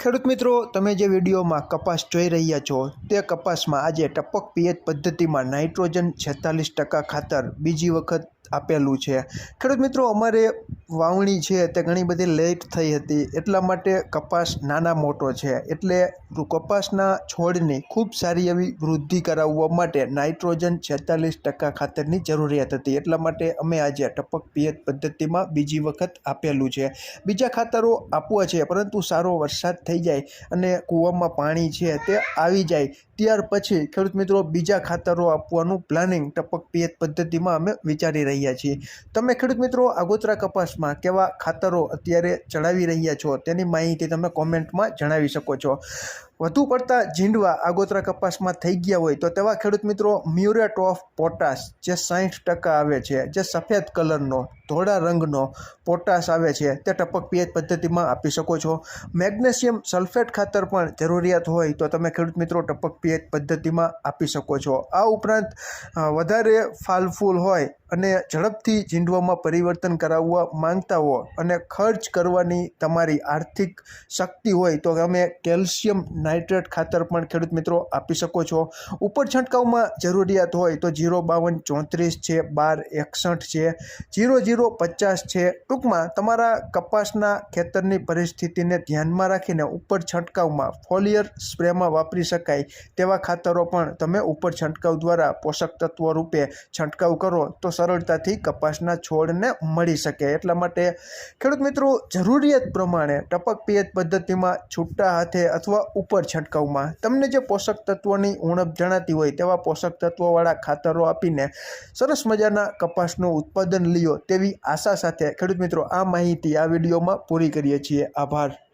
ખેડૂત મિત્રો, તમે જે વિડીયોમાં કપાસ જોઈ રહ્યા છો, તે કપાસમાં આજે ટપક પિયત પદ્ધતિમાં નાઇટ્રોજન છેતાલીસ ટકા ખાતર, બીજી વખત આપેલું છે. ખેડૂત મિત્રો, અમારે વાવણી છે તે ઘણી બધી લેટ થઈ હતી, એટલા માટે કપાસ નાના મોટો છે. એટલે કપાસના છોડની ખૂબ સારી એવી વૃદ્ધિ કરાવવા માટે નાઇટ્રોજન છેતાલીસ ટકા ખાતરની જરૂરિયાત હતી. એટલા માટે અમે આજે ટપક પિયત પદ્ધતિમાં બીજી વખત આપેલું છે. બીજા ખાતરો આપવા છે, પરંતુ સારો વરસાદ થઈ જાય અને કૂવામાં પાણી છે તે આવી જાય. ત્યાર પછી ખેડૂત મિત્રો, બીજા ખાતરો આપવાનું પ્લાનિંગ ટપક પિયત પદ્ધતિમાં અમે વિચારી રહ્યા છીએ. તમે ખેડૂત મિત્રો આગોતરા કપાસમાં કેવા ખાતરો અત્યારે ચડાવી રહ્યા છો તેની માહિતી તમે કોમેન્ટમાં જણાવી શકો છો. વધુ પડતા ઝીંડવા આગોતરા કપાસમાં થઈ ગયા હોય તો તેવા ખેડૂત મિત્રો મ્યુરેટ ઓફ પોટાશ જે સાહીઠ ટકા આવે છે, જે સફેદ કલરનો, ધોળા રંગનો પોટાશ આવે છે, તે ટપક પીએચ પદ્ધતિમાં આપી શકો છો. મેગ્નેશિયમ સલ્ફેટ ખાતર પણ જરૂરિયાત હોય તો તમે ખેડૂત મિત્રો ટપક પીએચ પદ્ધતિમાં આપી શકો છો. આ ઉપરાંત વધારે ફાલફૂલ હોય અને ઝડપથી ઝીંડવામાં પરિવર્તન કરાવવા માંગતા હો અને ખર્ચ કરવાની તમારી આર્થિક શક્તિ હોય તો તમે કેલ્શિયમ નાઇટ્રેટ ખાતર પણ ખેડૂત મિત્રો આપી શકો છો. ઉપર છંટકાવમાં જરૂરિયાત હોય તો જીરો બાવન ચોત્રીસ છે, બાર એકસઠ છે, જીરો જીરો પચાસ છે. ટૂંકમાં તમારા કપાસના ખેતરની પરિસ્થિતિને ધ્યાનમાં રાખીને ઉપર છંટકાવમાં ફોલિયર સ્પ્રેમાં વાપરી શકાય તેવા ખાતરો પણ તમે ઉપર છંટકાવ દ્વારા પોષક તત્વો રૂપે છંટકાવ કરો તો સરળતાથી કપાસના છોડને મળી શકે. એટલા માટે ખેડૂત મિત્રો, જરૂરિયાત પ્રમાણે ટપક પિયત પદ્ધતિમાં છૂટા હાથે અથવા ઉપર છંટકાવમાં. તમને જે પોષક તત્વોની ઉણપ જણાતી હોય તેવા પોષક તત્વોવાળા ખાતરો આપીને સરસ મજાના કપાસનું ઉત્પાદન લ્યો તેવી આશા સાથે ખેડૂત મિત્રો આ માહિતી આ વિડીયોમાં પૂરી કરીએ છીએ. આભાર.